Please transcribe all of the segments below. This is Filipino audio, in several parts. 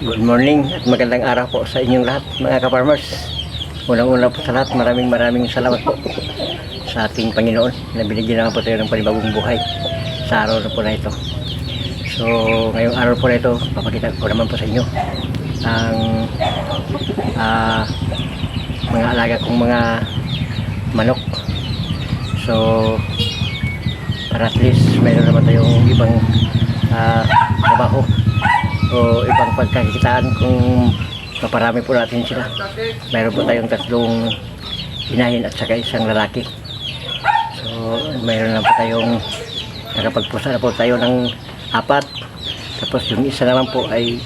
Good morning at magandang araw po sa inyong lahat mga ka-farmers. Unang-una po sa lahat, maraming maraming salamat po sa ating Panginoon na binigyan naman po tayo ng panibagong buhay sa araw na po na ito. So, ngayong araw po na ito, papakita ko naman po sa inyo ang ah, mga alaga kong mga manok. So, para at least mayroon naman tayong ibang ah, trabaho o ibang pagkakitaan kung paparami po natin sila. Mayroon po tayong tatlong inahin at saka isang lalaki. So, mayroon na po tayong nakapagpusa na po tayo ng apat. Tapos yung isa naman po ay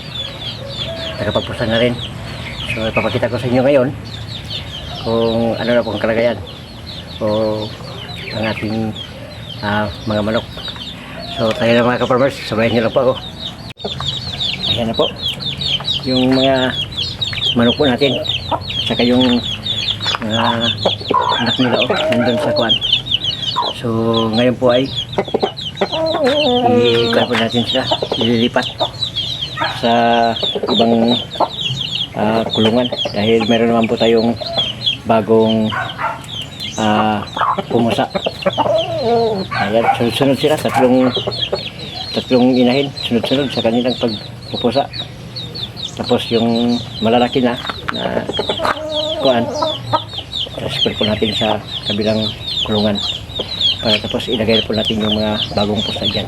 nakapagpusa na rin. So, ipapakita ko sa inyo ngayon kung ano na po ang kalagayan o ang ating ah, mga manok. So, tayo na mga ka-farmers, sabayan niyo lang po ako. Ayan na po. Yung mga manok po natin. At saka yung mga anak nila oh, nandun sa kwan. So, ngayon po ay i-kwan po natin sila. Ililipat sa ibang ah, kulungan. Dahil meron naman po tayong bagong ah, pumusa. Ayan, sunod-sunod sila. Tatlong tatlong inahin sunod-sunod sa kanilang pagpupusa. Tapos yung malalaki na na kuan transfer po natin sa kabilang kulungan para tapos ilagay po natin yung mga bagong pusa dyan.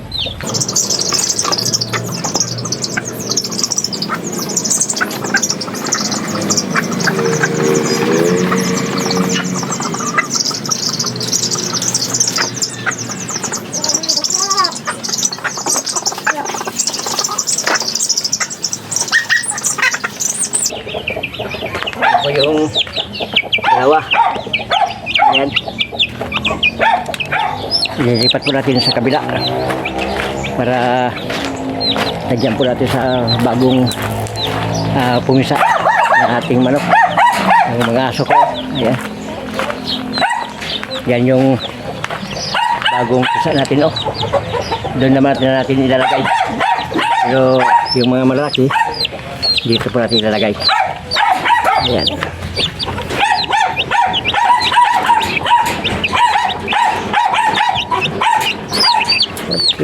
Ako yung dalawa. Ayan. Ililipat po natin sa kabila para lagyan po natin sa bagong ah, pumisa ng ating manok. Ang mga aso ko. Ayan. Yan yung bagong pisa natin oh. Doon naman natin, natin ilalagay. Pero yung mga malaki dito po natin ilalagay. Ayan.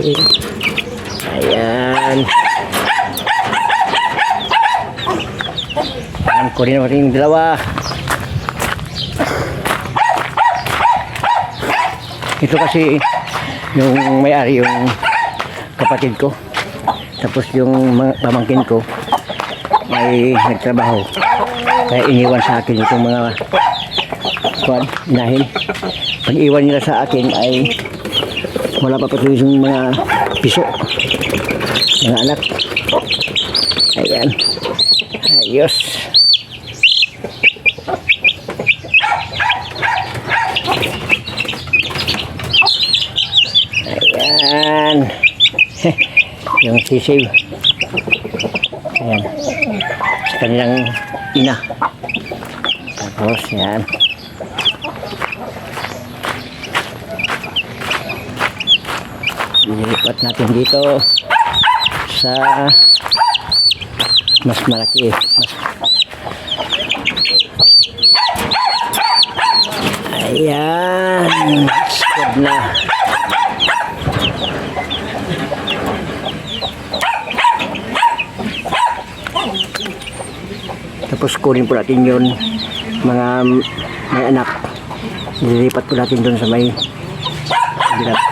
Okay. Ayan. Ayan, kunin natin yung dalawa. Ito kasi yung may-ari yung kapatid ko. Tapos yung pamangkin ko ay nagtrabaho. Kaya iniwan sa akin itong mga kuwan, inahin. Pag iwan nila sa akin ay wala pa patuloy yung mga piso. Mga anak. Ayan. Ayos. Ayan. yung sisiw. Ayan. Sa kanilang ina. Tapos yan. Nilipat natin dito sa mas malaki. Mas... Ayan. Good na. Tapos kunin po natin yun mga may anak. Nililipat po natin doon sa may kabila.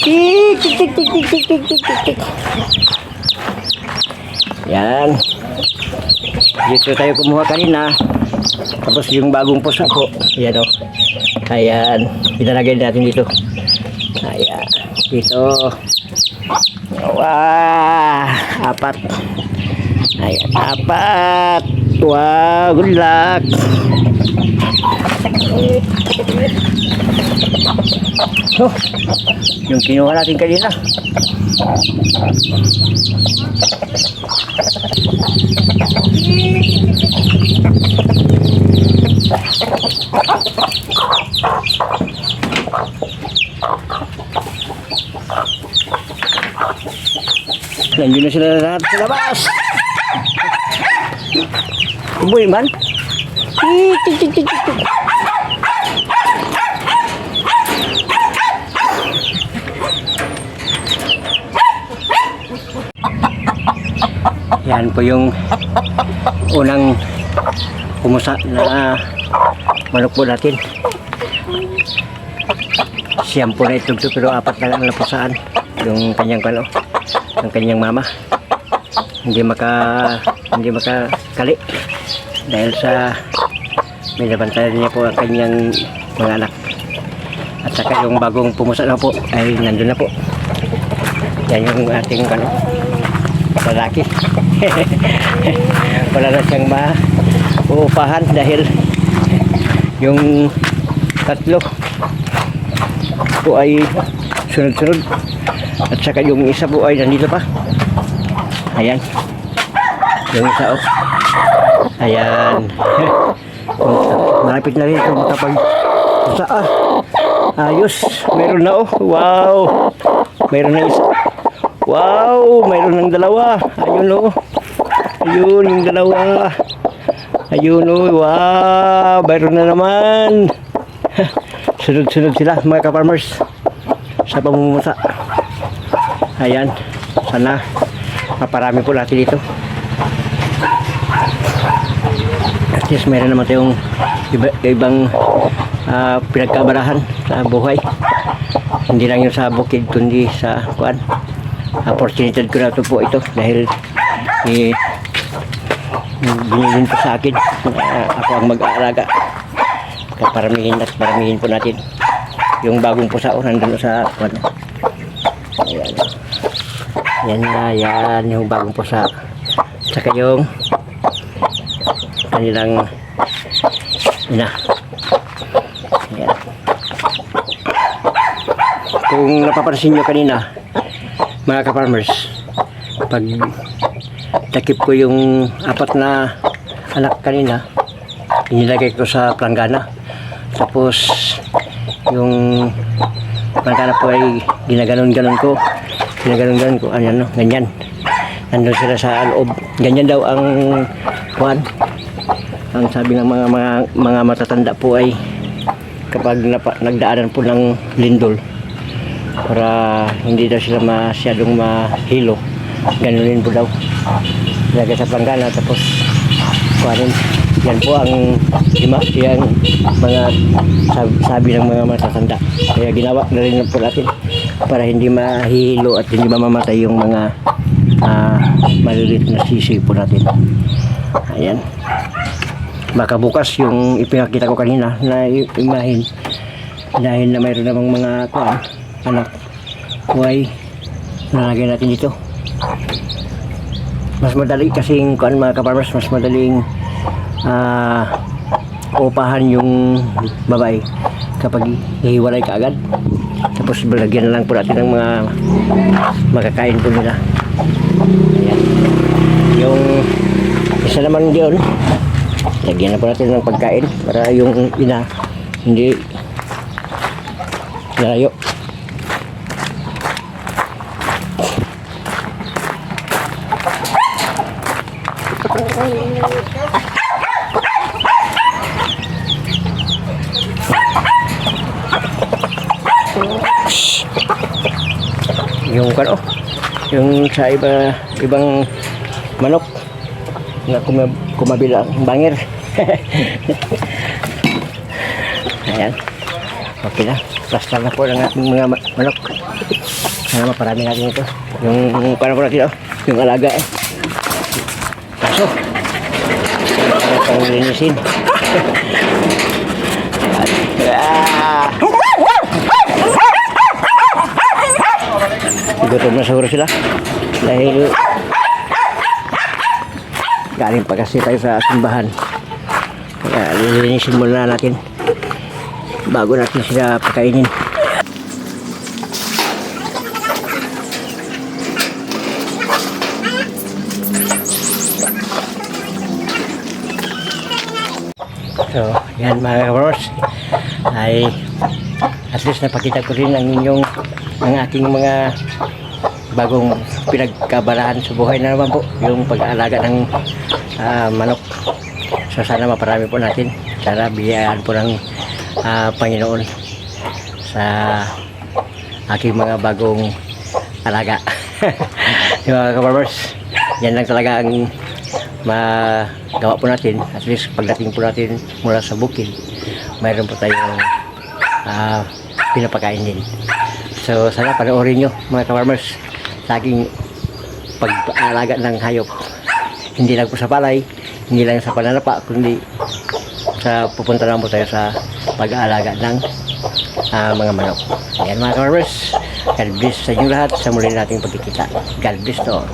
Tik, tik, tik, tik, tik, tik, tik, tik, tik. Yan. Dito tayo kumuha kanina. Tapos yung bagong pusa ko. Yan o. Ayan. Pinalagay natin dito. Ayan. Dito. Wah. Apat. Ayan, apat. Wow, good luck. Oh, yung kinuha natin kanina. Nandiyo na sila lahat sa labas. Boy man. Tik. Yan po yung unang pumusa na manok po natin. Siyam po na itugtog pero apat na lang napusaan yung kanyang kano, yung kanyang mama. Hindi maka hindi makakali dahil sa may nabantayan niya po ang kanyang mga anak. At saka yung bagong pumusa na po ay nandun na po. Yan yung ating kano, lalaki. Wala na siyang mauupahan dahil yung tatlo po ay sunod-sunod. At saka yung isa po ay nandito pa. Ayan. Yung isa oh. Ayan. Malapit na rin ito makapag saan ayos. Meron na oh. Wow. Meron na isa wow meron ng dalawa. Ayun oh. Ayun yung dalawa. Ayun oh. Wow meron na naman. Sunod-sunod sila mga ka-farmers. Sa pamumusa. Ayan sana maparami po natin dito. At least meron naman tayong iba, ibang ah, pinagkabarahan sa buhay. Hindi lang yung sa bukid kundi sa kuan opportunity ko na to po ito dahil eh, binilin po sa akin ako ang mag-aalaga paramihin at paramihin po natin yung bagong pusa o nandun sa kuwan ayan. Yan na yan yung bagong pusa. Saka yung kanilang ina. Ayan. Kung napapansin nyo kanina mga ka-farmers pag takip ko yung apat na anak kanina inilagay ko sa planggana. Tapos yung planggana po ay ginaganon-ganon ko. Ginaganon-ganon ko ano, ano ganyan. Nandun sila sa loob. Ganyan daw ang kuan ang sabi ng mga mga, mga matatanda po ay kapag napa, nagdaanan po ng lindol para hindi daw sila masyadong mahilo. Ganunin po daw. Lagay sa planggana tapos kuanin yan po ang lima, yung mga sabi, ng mga matatanda. Kaya ginawa na rin po natin para hindi mahihilo at hindi mamamatay yung mga uh, maliliit na sisi po natin. Ayan. Baka bukas yung ipinakita ko kanina na imahin dahil na mayroon namang mga kuan, anak buhay nalagay natin dito. Mas madali kasing kuan mga kaparmers mas madaling ah upahan yung babae kapag hihiwalay ka agad. Tapos balagyan na lang po natin ng mga makakain po nila. Ayan. Yung isa naman diyon lagyan na po natin ng pagkain para yung ina hindi layo yung kano? Yung sa iba ibang manok na kumab kumabila ang bangir. Ayan. Okay na. Basta na po ang ating mga ma- manok. Sana maparami natin ito. Yung kano po natin oh, yung alaga eh linisin ah Gutom na siguro sila. Dahil Galing pa kasi tayo sa simbahan. Kaya lilinisin muna natin bago natin sila pakainin. So, yan mga kabros. Ay, at least napakita ko rin ang inyong, ang aking mga bagong pinagkabalahan sa buhay na naman po. Yung pag-aalaga ng ah, manok. So, sana maparami po natin. Sana biyayaan po ng ah, Panginoon sa aking mga bagong alaga. Mga kabarbers, yan lang talaga ang magawa po natin. At least pagdating po natin mula sa bukid, mayroon po tayong ah, pinapakain din. So sana panoorin nyo mga kafarmers sa aking pag-aalaga ng hayop. Hindi lang po sa palay, hindi lang sa pananapa, kundi sa pupunta lang po tayo sa pag-aalaga ng ah, mga manok. Ayan mga kafarmers, God bless sa inyo lahat sa muli nating pagkikita. God bless to all.